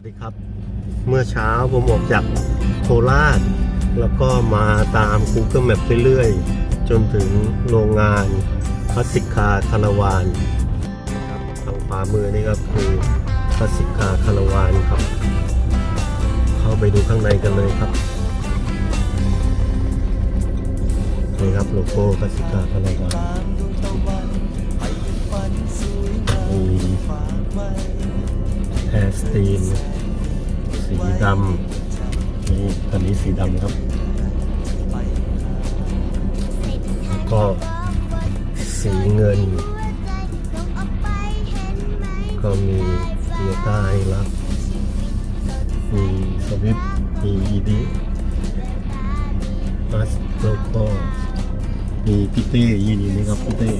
วัสดีครับ เมื่อเช้าผมออกจากโคราช แล้วก็มาตาม Google Map เรื่อยๆ จนถึงโรงงานคลาสสิกคาคาราวานครับทางขวามือนี่ครับคือคลาสสิกคาคาราวานครับ เข้าไปดูข้างในกันเลยครับนี่ครับโลโก้คลาสสิกคาคาราวานมี แอสตีน สีดำนี่คันนี้สีดำครับ แล้วก็สีเงิน ก็มีเทียต้าให้รับ มีสวิปมีอีดีมาสแล้วก็มีพิเต้ยีนี่นะครับพิเต้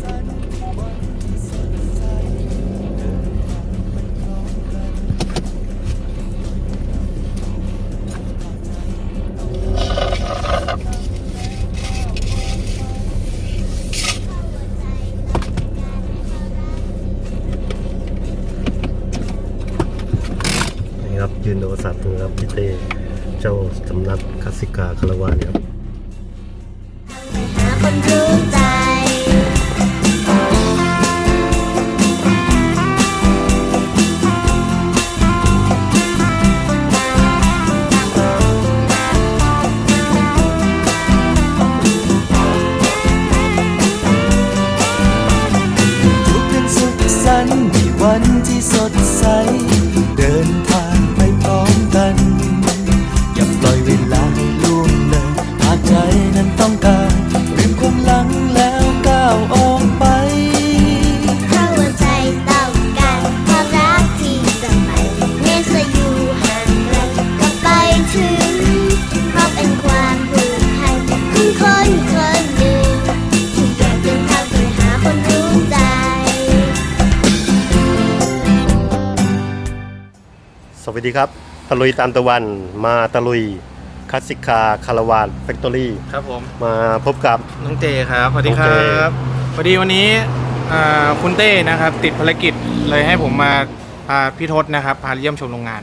สัตว์นะครับพี่เต้เจ้าสำนักคลาสิกาคาราวานครับ วัสดีครับตะลุยตามตะวันมาตะลุยคลาสสิกาคาราวานแฟคทอรี่ครับผมมาพบกับน้องเจครับสวัสดีคน้รัองเจบพอดีวันนี้อ่าคุณเต้นะครับ ติดภารกิจเลยให้ผมมาพาพี่ทศนะครับพาเยี่ยมชมโรงงาน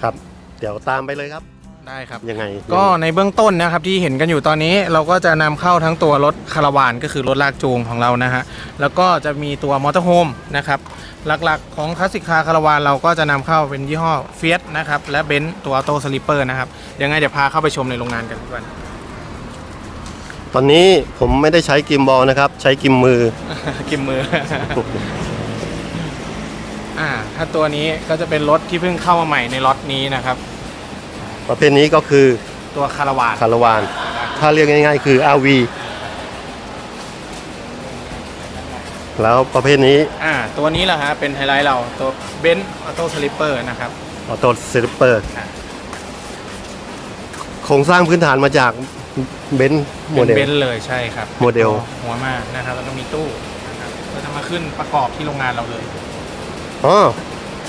ครับ เดี๋ยวตามไปเลยครับได้ครับ ยังไงก็ในเบื้องต้นนะครับที่เห็นกันอยู่ตอนนี้เราก็จะนำเข้าทั้งตัวรถคาราวานก็คือรถลากจูงของเรานะฮะแล้วก็จะมีตัวมอเตอร์โฮมนะครับ หลักๆ ของคลาสสิกคาร์คาราวานเราก็จะนำเข้าเป็นยี่ห้อเฟียสนะครับ และเบนซ์ตัวออโต้สลิปเปอร์นะครับ ยังไงเดี๋ยวพาเข้าไปชมในโรงงานกันก่อนตอนนี้ผมไม่ได้ใช้กิมบอลนะครับ ใช้กิมมือ กิมมือ อ่า ถ้าตัวนี้ก็จะเป็นรถที่เพิ่งเข้ามาใหม่ในล็อตนี้นะครับ ประเภทนี้ก็คือตัวคาราวานคาราวาน ถ้าเรียกง่าย ๆ คือ RV แล้วประเภทนี้อ่าตัวนี้แหละฮะเป็นไฮไลท์เราตัวเบนซ์ออโต้สลิปเปอร์นะครับ ออโต้สลิปเปอร์อะ โครงสร้างพื้นฐานมาจากเบนซ์โมเป็นเดล เบนซ์เลยใช่ครับโมเดล หัวมากนะครับแล้วก็มีตู้นะครับก็จะมาขึ้นประกอบที่โรงงานเราเลยอ๋อ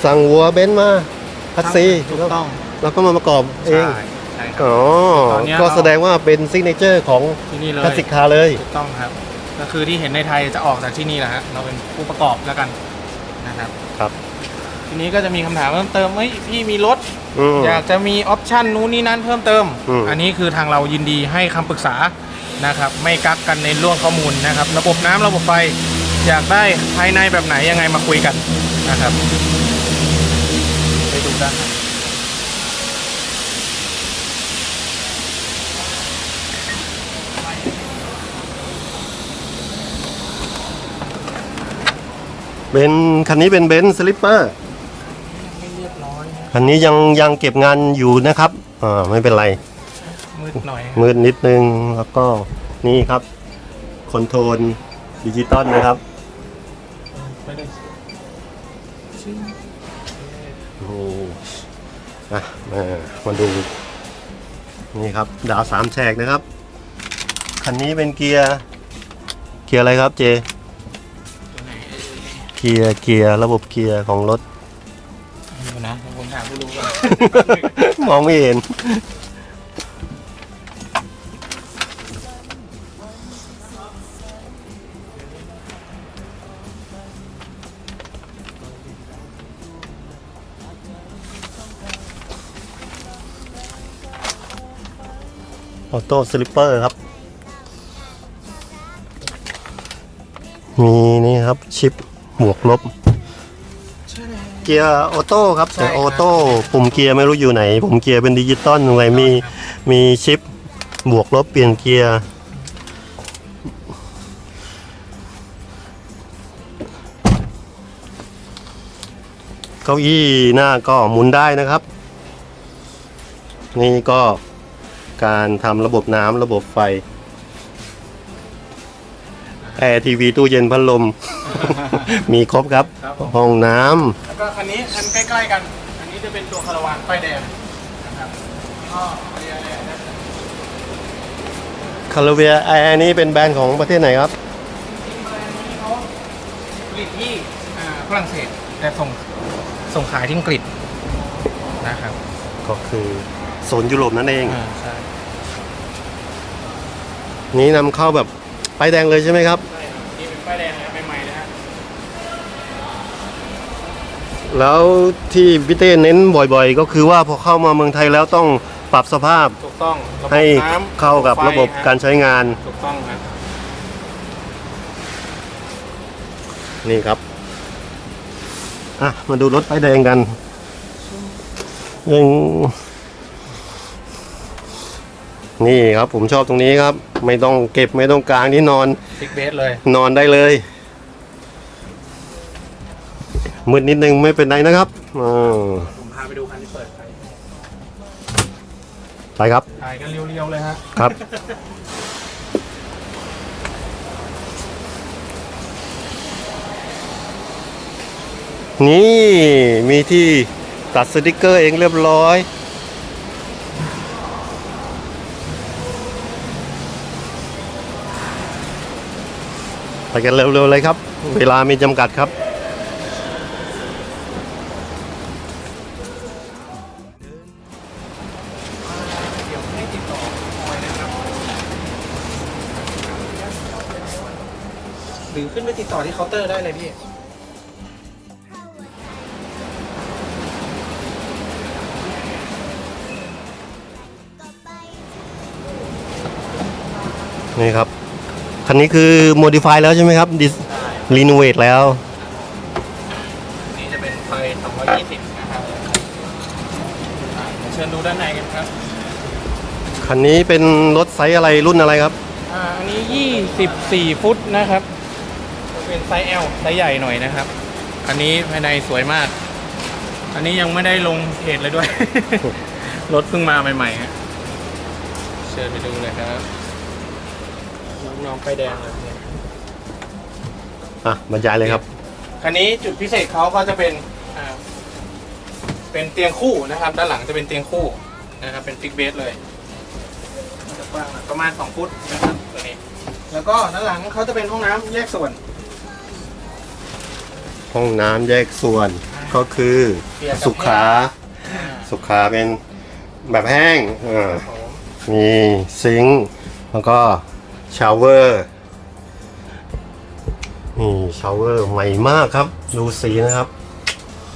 สั่งวัวเบนซ์มาคัสซีถูกต้องแล้วก็มาประกอบเองใช่ใช่ครับ อ๋อตอนเนี้ยก็เราแสดงว่าเป็นซิกเนเจอร์ของที่นี่เลยคลาสสิกคาร์เลยถูกต้องครับ ก็คือที่เห็นในไทยจะออกจากที่นี่แหละฮะเราเป็นผู้ประกอบแล้วกันนะครับ ครับ ทีนี้ก็จะมีคำถามเพิ่มเติมเฮ้ยพี่มีรถ อืม อยากจะมีออปชันนู้นนี่นั่นเพิ่มเติม อืม อันนี้คือทางเรายินดีให้คำปรึกษานะครับ ไม่กักกันในเรื่องข้อมูลนะครับ ระบบน้ำระบบไฟ อยากได้ภายในแบบไหนยังไงมาคุยกันนะครับไปดูด้านใน เป็นคันนี้เป็นเบนซ์สลิปเปอร์ไม่เรียบร้อยนะคันนี้ยังยังเก็บงานอยู่นะครับอ่าไม่เป็นไร มืดหน่อยมืดนิดนึงแล้วก็นี่ครับคอนโทรลดิจิตอลนะครับไปเลยชื่อนี่อะมามาดู นี่ครับ ดาวสามแฉกนะครับ คันนี้เป็นเกียร์ เกียร์อะไรครับเจตัวไหนเอ่ย เกียร์เกียร์ระบบเกียร์ของรถ เดี๋นะเดี๋ยวผมหาผู้รู้ก่อมองไม่เห็น ออโต้สลิปเปอร์ครับ มีนี่ครับชิป หมวกลบ เกียร์ออโต้ครับแต่ใช่ครับออโต้ปุ่มเกียร์ไม่รู้อยู่ไหน ปุ่มเกียร์เป็นดิจิตอลอะไรมีมีชิปบวกลบเปลี่ยนเกียร์เก้าอี้หน้าก็หมุนได้นะครับ นี่ก็การทำระบบน้ำระบบไฟ แอร์ทีวีตู้เย็นพัดลม มีครบครับ ครับผม ห้องน้แล้วก็คันนี้คันใกล้ๆกัน อันนี้จะเป็นตัวคาราวานป้ายแดงนะครับก็เรียกอะไรนะำคาร์เวียแอร์นี่เป็นแบรนด์ของประเทศไหนครับที่แบรนด์นี้เขาผลิตที่อ่าฝรั่งเศสแต่ส่งส่งขายที่อังกฤษนะครับก็คือโซนยุโรปนั่นเอง อ่าใช่ นี้นำเข้าแบบไปายแดงเลยใช่ไหมครับใช่ครับนี่เป็นป้ายแดงนะครับใหม่ๆนะฮะแล้วที่พี่เต้เน้นบ่อยๆ ก็คือว่าพอเข้ามาเมืองไทยแล้วต้องปรับสภาพถูกต้องระบบให้น้ำเข้ากับระบบไฟฮการใช้งาน ถูกต้องครับนี่ครับ อะ มาดูรถป้ายแดงกันยัง นี่ครับผมชอบตรงนี้ครับ ไม่ต้องเก็บไม่ต้องกลางที่นอนซิกเบสเลยนอนได้เลยมืดนิดนึงไม่เป็นไรนะครับอ่าผมพาไปดูคันที่เปิดไปไปครับถ่ายกันเรียวๆเลยฮะครับนี่มีที่ตัดสติกเกอร์เองเรียบร้อย ไปกันเร็วๆเลยครับ เวลามีจำกัดครับเดี๋ยวให้ติดต่อคอยนะครับ หรือขึ้นไปติดต่อที่เคาน์เตอร์ได้เลยพี่ นี่ครับ คันนี้คือ modify แล้วใช่ไหมครับ dis renovate แล้ว นี่จะเป็นไฟ 220 นะครับอ่าเดี๋ยวเชิญดูด้านในกันครับ คันนี้เป็นรถไซส์อะไรรุ่นอะไรครับ อ่า อันนี้ 24 ฟุตนะครับ เป็นไซส์ L ไซส์ใหญ่หน่อยนะครับ อันนี้ภายในสวยมาก อันนี้ยังไม่ได้ลงเพจเลยด้วย รถเพิ่งมาใหม่ๆฮะเชิญไปดูเลยครับ น้องๆไฟแดงเลยเนี่ยอะบรรยายเลยครับคันนี้จุดพิเศษเขาก็จะเป็นอ่าเป็นเตียงคู่นะครับ ด้านหลังจะเป็นเตียงคู่นะครับเป็นฟิกเบสเลยจะกว้างหน่อยประมาณ 2 ฟุตนะครับตัวนี้ แล้วก็ด้านหลังเขาจะเป็นห้องน้ำแยกส่วน ห้องน้ำแยกส่วนก็คือเปียกกับ สุขา อ่าสุขาเป็นแบบแห้งอ่าผมมีซิงค์แล้วก็ ชาวเวอร์นี่ชาวเวอร์ใหม่มากครับ ดูสีนะครับ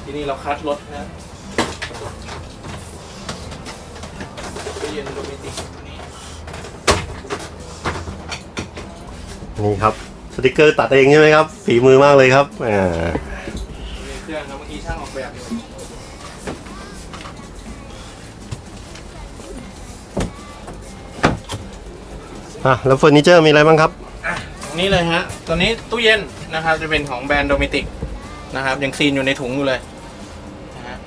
ที่นี่เราคัดรถนะตู้เย็นโรแมนติกตัวนี้นี่ครับ สติกเกอร์ตัดเองใช่ไหมครับ ฝีมือมากเลยครับอ่าเครื่องครับเมื่อกี้ช่างออกแบบอยู่ อะแล้วเฟอร์นิเจอร์มีอะไรบ้างครับ อะนี่เลยฮะตัวนี้ตู้เย็นนะครับจะเป็นของแบรนด์โดมิติกนะครับยังซีนอยู่ในถุงอยู่เลยนะฮะ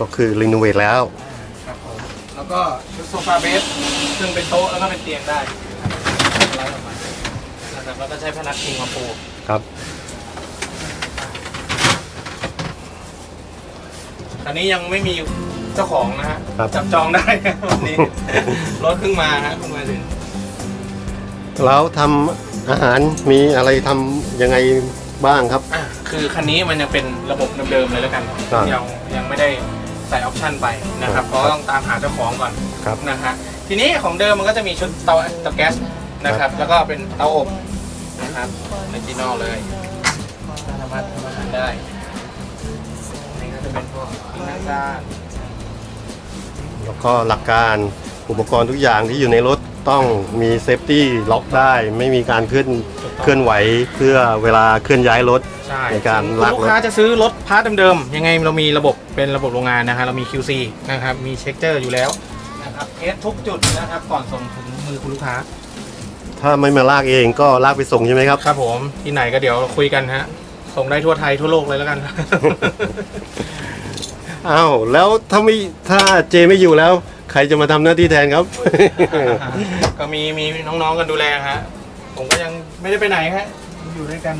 ก็คือรีโนเวทแล้ว ครับผมแล้วก็ชุดโซฟาเบสซึ่งเป็นโต๊ะแล้วก็เป็นเตียงได้นะครับไล่ออกมานะครับแล้วก็ใช้พนักพิงมาปูครับ ตอนนี้ยังไม่มีเจ้าของนะฮะครับ จับจองได้ครับวันนี้ รถเพิ่งมาฮะเพิ่งมาถึง แล้วทำอาหารมีอะไรทำยังไงบ้างครับ อะคือคันนี้มันยังเป็นระบบเดิมๆเลยแล้วกันครับยังยังไม่ได้ใส่ออปชันไปนะครับครับเพราะต้องตามหาเจ้าของก่อนครับ นะฮะทีนี้ของเดิมมันก็จะมีชุดเตาเตาแก๊สนะครับ แล้วก็เป็นเตาอบนะครับออริจินอลเลยสามารถทำอาหารได้นี่ก็จะเป็นพวกปิ้งย่างจานแล้วก็หลักการอุปกรณ์ทุกอย่างที่อยู่ในรถ ต้องมีเซฟตี้ล็อกได้ ไม่มีการเคลื่อนเคลื่อนไหวเพื่อเวลาเคลื่อนย้ายรถ ใช่ในการคุณลากลูกรถค้าจะซื้อรถพาร์ทเดิมๆยังไงเรามีระบบเป็นระบบโรงงานนะครับเรามี QC นะครับมีเช็คเจอร์อยู่แล้วนะครับเทสทุกจุดนะครับก่อนส่งถึงมือคุณลูกค้า ถ้าไม่มาลากเองก็ลากไปส่งใช่ไหมครับ ครับผมที่ไหนก็เดี๋ยวเราคุยกันฮะ ส่งได้ทั่วไทยทั่วโลกเลยแล้วกัน อ้าวแล้วถ้าไม่ถ้าเจไม่อยู่แล้ว ใครจะมาทำหน้าที่แทนครับ ก็มีมีน้องๆกันดูแลฮะ ผมก็ยังไม่ได้ไปไหนฮะ อยู่ด้วยกัน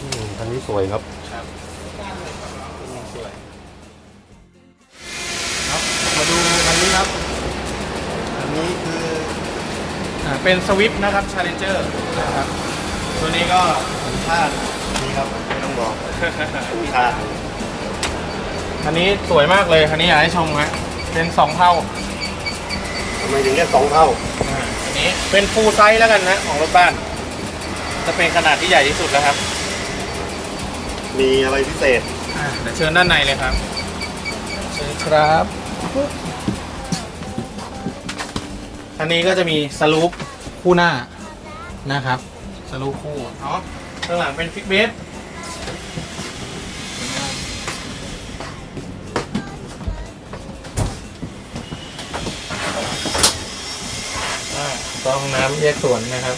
อืมอันนี้สวยครับ ครับสวยครับ มาดูคันนี้ครับ อันนี้คืออ่าเป็นสวิฟนะครับ Challenger นะครับ ตัวนี้ก็ชาตินี่ครับ ไม่ต้องบอก ชาติ คันนี้สวยมากเลยคันนี้อยากให้ชมฮะเป็นสองเท่าทำไมถึงเรียกสองเท่าอ่าอันนี้เป็นฟูลไซส์แล้วกันนะของรถบ้าน จะเป็นขนาดที่ใหญ่ที่สุดแล้วครับมีอะไรพิเศษอ่าเดี๋ยวเชิญด้านในเลยครับเชิญครับอันนี้ก็จะมีสลูปคู่หน้านะครับสลูปคู่เนาะข้างหลังเป็นฟิกเบส ก็ห้องน้ำแยกส่วนนะครับ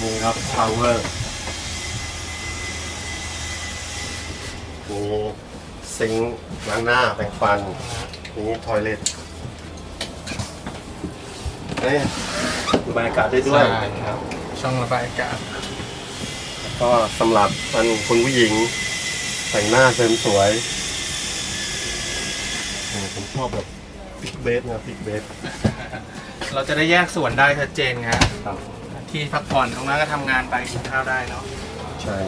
นี่ครับ power มีซิงค์ล้างหน้าแปรงฟันนี่ทอยเลทเอ้ยระบายอากาศได้ด้วยใช่ครับ ช่องระบายอากาศก็สำหรับอันคุณผู้หญิง แต่งหน้าเสริมสวยเออผมชอบแบบฟิกเบสนะฟิกเบส เราจะได้แยกส่วนได้ชัดเจนครับครับ ที่พักผ่อนตรงนั้นก็ทำงานไปกินข้าวได้เนาะใช่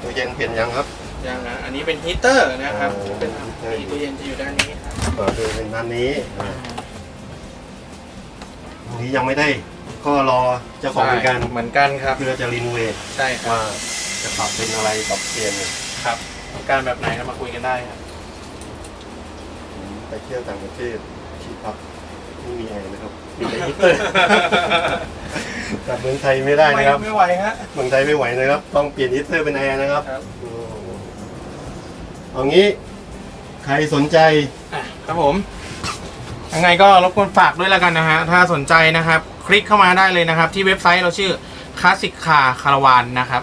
ตัวเย็นเปลี่ยนยังครับยังนะอันนี้เป็นฮีตเตอร์นะครับอ๋อเป็นมีตู้เย็นจะอยู่ด้านนี้ครับเปิดดูเป็นด้านนี้อ่าอันนี้ยังไม่ได้ ก็รอเจ้าของเหมือนกันเหมือนกันครับเพื่อจะรีโนเวทใช่ครับว่าจะปรับเป็นอะไรปรับเปลี่ยนเนี่ยครับต้องการแบบไหนก็มาคุยกันได้ครับไปเที่ยวต่างประเทศที่พัก ไม่มีแอร์นะครับมีแต่ฮีตเตอร์กลับเมืองไทยไม่ได้นะครับ ไม่ไหวฮะ เมืองไทยไม่ไหวนะครับ ต้องเปลี่ยนฮีตเตอร์เป็นแอร์นะครับครับอืมเอางี้ใครสนใจ อะครับผม ยังไงก็รบกวนฝากด้วยแล้วกันนะฮะ ถ้าสนใจนะครับ คลิกเข้ามาได้เลยนะครับ ที่เว็บไซต์เราชื่อ classic car caravan นะครับ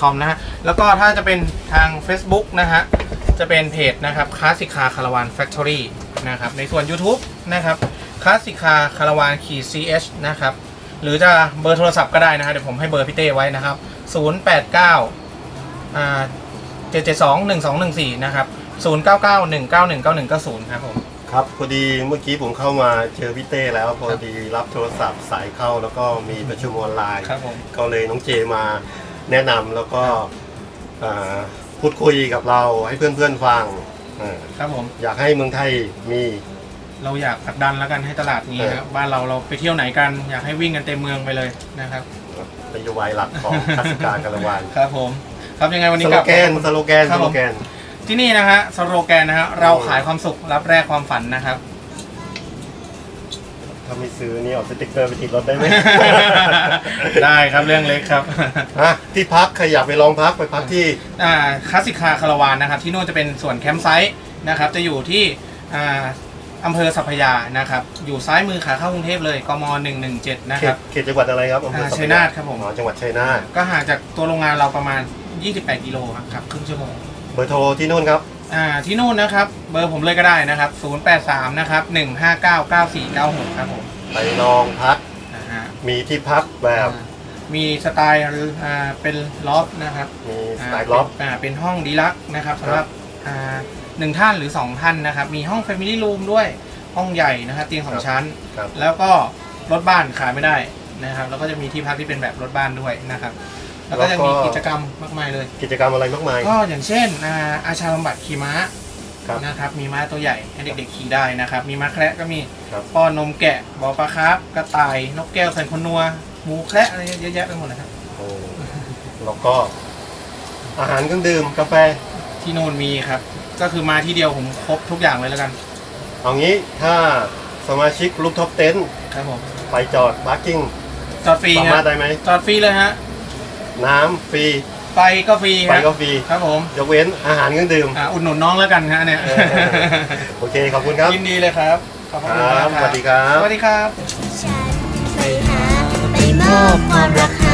.com นะฮะ แล้วก็ถ้าจะเป็นทาง Facebook นะฮะ จะเป็นเพจนะครับ classic car caravan factory นะครับ ในส่วน YouTube นะครับ classic car caravan ขีด ch นะครับ หรือจะเบอร์โทรศัพท์ก็ได้นะฮะเดี๋ยวผมให้เบอร์พี่เต้ไว้นะครับ 089อ่า7721214 นะครับ 0991919190 ครับผม ครับพอดีเมื่อกี้ผมเข้ามาเจอพี่เต้แล้วพอดีรับโทรศัพท์สายเข้าแล้วก็มีประชุมออนไลน์ ครับผม ก็เลยน้องเจมาแนะนำแล้วก็อ่าพูดคุยกับเราให้เพื่อนๆฟังอ่าครับผม อยากให้เมืองไทยมี เราอยากผลักดันแล้วกันให้ตลาดนี้ครับบ้านเราเราไปเที่ยวไหนกันอยากให้วิ่งกันเต็มเมืองไปเลยนะครับนโยบายหลักของคาสิการคาราวานครับผม ครับยังไงวันสนี้โลกลับแกนสโลแกนครัสบผมโลแกน ที่นี่นะฮะสโลแกนนะฮะเราขายความสุขรับแรกความฝันนะครับถ้าไม่ซื้อนี่เอาสติ๊กเกอร์ไปติดรถได้ไหมได้ครับเรื่องเล็กครับอะที่พักใครอยากไปลองพักไปพักที่อ่าคลาสสิกคาคาราวานนะครับ ที่นู่นจะเป็นส่วนแคมป์ไซต์นะครับ จะอยู่ที่ อ่าอำเภอสัพพยานะครับ อยู่ซ้ายมือขาเข้ากรุงเทพเลยกม117นะเขครัตบ เขตจังหวัดอะไรครับอำเภออ่าสัพพชัยนาทครับผม อ๋อจังหวัดชัยนาทก็ห่างจากตัวโรงงานเราประมาณ 28 กิโลครับครับครึ่งชั่วโมงเบอร์โทรที่นู่นครับ อ่าที่นู่นนะครับ เบอร์ผมเลยก็ได้นะครับ 083 นะครับ 1599496 ครับผมไปลองพักอ่าฮะมีที่พักแบบอ่ามีสไตล์อ่าเป็นล็อบนะครับมีสอ่าไตล์ล็อบเป็นอ่าเป็นห้องดีลักซ์นะครับสำหรับอ่า หนึ่งท่านหรือ2ท่านนะครับ มีห้อง Family Room ด้วยห้องใหญ่นะครับเตียงสองชั้น ครับแล้วก็รถบ้านขายไม่ได้นะครับ แล้วก็จะมีที่พักที่เป็นแบบรถบ้านด้วยนะครับ แล้วก็จะมีกิจกรรมมากมายเลย กิจกรรมอะไรมากมาย ก็อย่างเช่นอ่าอาชาบำบัดขี่ม้าครับ นะครับ มีม้าตัวใหญ่ให้เด็กๆขี่ได้นะครับ มีม้าแคระก็มีครับ ป้อนนมแกะบอปลาคาร์ฟกระต่ายนกแก้วแสนคนนัวหมูแคระอะไรเยอะแยะไปหมดเลยครับโอ้แล้วก็อาหารเครื่องดื่มกาแฟที่โน่นมีครับ ก็คือมาที่เดียวผมครบทุกอย่างเลยแล้วกัน เอางี้ถ้าสมาชิกลูกท็อปเต็นครับผม ไปจอดพาร์กิ้งจอดฟรีสาฮะมารถได้ไหม จอดฟรีเลยฮะ น้ำฟรีไฟก็ฟรีไฟฮะก็ฟรี ครับผม ยกเว้นอาหารเครื่องดื่ม อ่าอุดหนุนน้องแล้วกันฮะเนี่ย เออ โอเค ขอบคุณครับ ยินดีเลยครับ ขอบคุณมากครับ สวัสดีครับ สวัสดีครับ ฉันไปหาไปมอบความรักให้